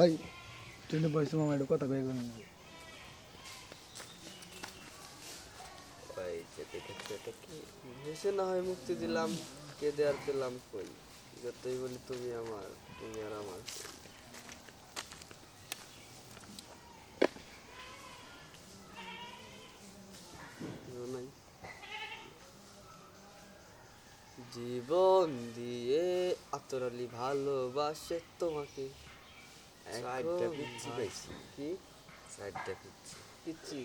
ওই ট্রেনে বসে মামা একটু না হয় মুক্তি দিলাম, কে দেয়ার পেলাম কই? যতই বলি তুমি আমার, তুমি আর আমার কেউ নাই। জীবন দিয়ে আতরালি ভালোবাসে তোমাকে। সাইডটা পিচ্ছি পাইছি। কি? সাইডটা পিচ্ছি। পিচ্ছি?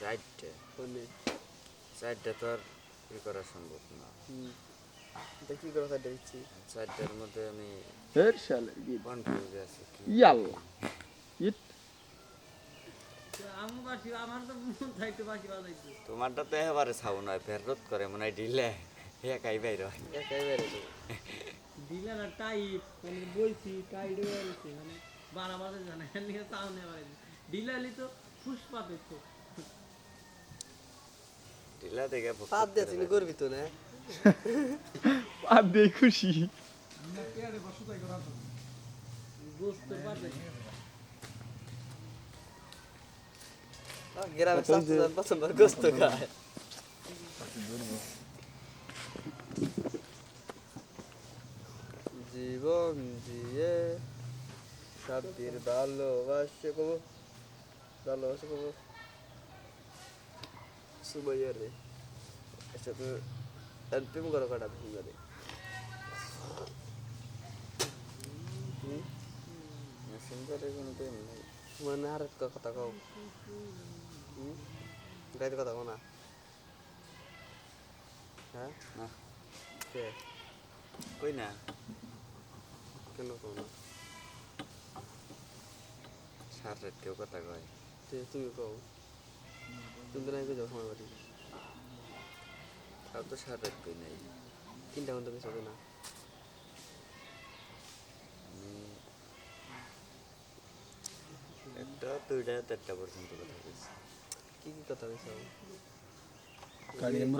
সাইডটা কোনে? সাইডটা তো আর ই করা সম্ভব না। সাইডটার মধ্যে আমি এর শালে কি? কনফিউজ আছি কি? ইয়াল্লা। ইট। মন তোমারটা তো এবারে ছাউ নয় ফেরত করে মনে হয় ঢিলে। একাই বাইর হয় একাই দিলে না টাইট মানে টাইট হয়ে গেছে মানে বারা জানে নিয়ে তাও নেওয়া ডিলালি তো দেখে পাত দিয়ে করবি তো না? খুশি। গোস্ত পাতে গ্রামে সাতজন প্রথমবার গোস্ত খায় জীবন দিয়ে শান্তির ভালোবাসে কবো ভালোবাসে কবো। সুমাইয়া রে আচ্ছা তো প্রেম করো কাটা ভেঙে রে মেসেঞ্জারে কোনো প্রেম নাই। মানে আর কথা কও। গাইতে কথা কও না? হ্যাঁ? না। কই না? কেন কও না সার রাত কেউ কথা কয়। তুমি কও। তুমি নাই যাও সময় বাড়ি তাও তো সার রাত কই নাই। তিনটা ঘণ্টা মিস হবে না। একটা দুইটা চারটা পর্যন্ত কথা বলছি। কি কি কথা গাড়ি